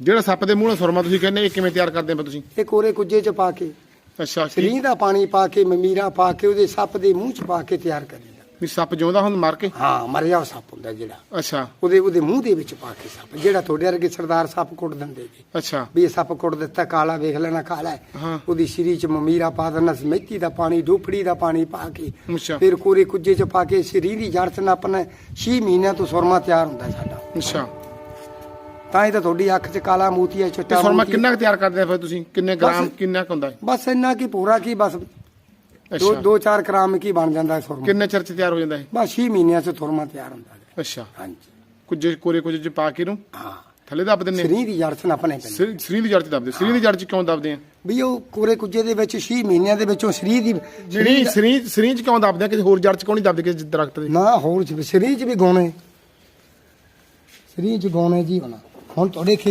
ਜਿਹੜਾ ਸੱਪ ਦੇ ਮੂੰਹ ਨਾਲ ਸੁਰਮਾ ਤੁਸੀਂ ਕਹਿੰਦੇ ਇਹ ਕਿਵੇਂ ਤਿਆਰ ਕਰਦੇ ਹੋ ਤੁਸੀਂ? ਇਹ ਕੋਰੇ ਕੁੱਜੇ ਚ ਪਾ ਕੇ ਅੱਛਾ ਕੀ ਸਰੀਂ ਦਾ ਪਾਣੀ ਪਾ ਕੇ ਮਮੀਰਾ ਪਾ ਕੇ ਉਹਦੇ ਸੱਪ ਦੇ ਮੂੰਹ ਚ ਪਾ ਕੇ ਤਿਆਰ ਕਰੀਦਾ ਵੀ ਸੱਪ ਜਿਉਂਦਾ ਹੁਣ ਮਾਰ ਕੇ? ਹਾਂ ਮਰਿਆ ਹੋਇਆ ਸੱਪ ਹੁੰਦਾ ਜਿਹੜਾ। ਅੱਛਾ। ਉਹਦੇ ਉਹਦੇ ਮੂੰਹ ਦੇ ਵਿੱਚ ਪਾ ਕੇ ਸੱਪ। ਜਿਹੜਾ ਤੁਹਾਡੇ ਵਰਗੇ ਸਰਦਾਰ ਸੱਪ ਕੁੱਟ ਦਿੰਦੇ ਜੀ। ਅੱਛਾ। ਵੀ ਇਹ ਸੱਪ ਕੁੱਟ ਦਿੱਤਾ ਕਾਲਾ ਵੇਖ ਲੈਣਾ ਕਾਲਾ ਹੈ। ਹਾਂ। ਉਹਦੀ ਸ਼ਰੀ ਚ ਮਮੀਰਾ ਪਾ ਦੇਣਾ ਸੀ ਮੇਥੀ ਦਾ ਪਾਣੀ ਡੋਫੜੀ ਦਾ ਪਾਣੀ ਪਾ ਕੇ। ਅੱਛਾ। ਫਿਰ ਕੋਰੇ ਕੁੱਜੇ ਚ ਪਾ ਕੇ ਸ਼ਰੀ ਦੀ ਜੜ ਚ ਨੱਪਣਾ 6 ਮਹੀਨਿਆਂ ਤੋਂ ਸੁਰਮਾ ਤਿਆਰ ਹੁੰਦਾ ਸਾਡਾ। ਅੱਛਾ। ਤਾਂ ਹੀ ਤਾਂ ਤੁਹਾਡੀ ਅੱਖ ਚ ਕਾਲਾ ਮੋਤੀਆ ਚਿੱਟਾ ਸੁਰਮਾ ਮੋਤੀਆ। ਕਿੰਨਾ ਕੁ ਤਿਆਰ ਕਰਦੇ ਆ ਫਿਰ ਤੁਸੀਂ? ਕਿੰਨੇ ਗ੍ਰਾਮ ਬਸ- ਕਿੰਨਾ ਕੁ ਹੁੰਦਾ ਹੈ? ਬਸ ਇੰਨਾ ਕੀ ਪੂਰਾ ਕੀ ਬਸ ਦੋ ਅੱਛਾ। ਦੋ ਚਾਰ ਗ੍ਰਾਮ ਕੀ ਬਣ ਜਾਂਦਾ ਹੈ ਸੁਰਮਾ। ਕਿੰਨੇ ਚਿਰ ਚ ਤਿਆਰ ਹੋ ਜਾਂਦਾ ਹੈ? ਬਸ 6 ਮਹੀਨਿਆਂ ਚ ਸੁਰਮਾ ਤਿਆਰ ਹੁੰਦਾ ਹੈ। ਅੱਛਾ। ਹਾਂਜੀ। ਕੁਝ ਕੋਰੇ ਕੁਝ ਚ ਪਾ ਕੇ ਨੂੰ ਹਾਂ। ਥੱਲੇ ਦੱਬ ਦਿੰਨੇ ਸਰੀਰ ਦੀ ਜੜ ਚ ਨੱਪਣੇ ਪੈਂਦੇ। ਸਰੀ ਸਰੀਰ ਦੀ ਜੜ ਚ ਦੱਬਦੇ ਸਰੀਰ ਦੀ ਜੜ ਚ ਕਿਉਂ ਦੱਬਦੇ ਆ? ਵੀ ਉਹ ਕੋਰੇ ਕੁੱਜੇ ਦੇ ਵਿੱਚ 6 ਮਹੀਨਿਆਂ ਦੇ ਵਿੱਚੋਂ ਸਰੀਰ ਦੀ ਜਿਹੜੀ ਸਰੀਰ ਸਰੀਰ ਚ ਕਿਉਂ ਦੱਬਦੇ ਆ? ਕਿਸੇ ਹੋਰ ਜੜ ਚ ਕਿਉਂ ਨਹੀਂ ਦੱਬਦੇ ਕਿਸੇ ਦਰਖਤ ਦੇ? ਨਾ ਹੋਰ ਚ ਸਰੀਰ ਚ ਵੀ ਗਾਉਣੇ ਸਰੀਰ ਚ ਗਾਉਣੇ ਜੀ ਹੋਣਾ। ਹੁਣ ਤੁਹਾਡੇ ਖੇਤ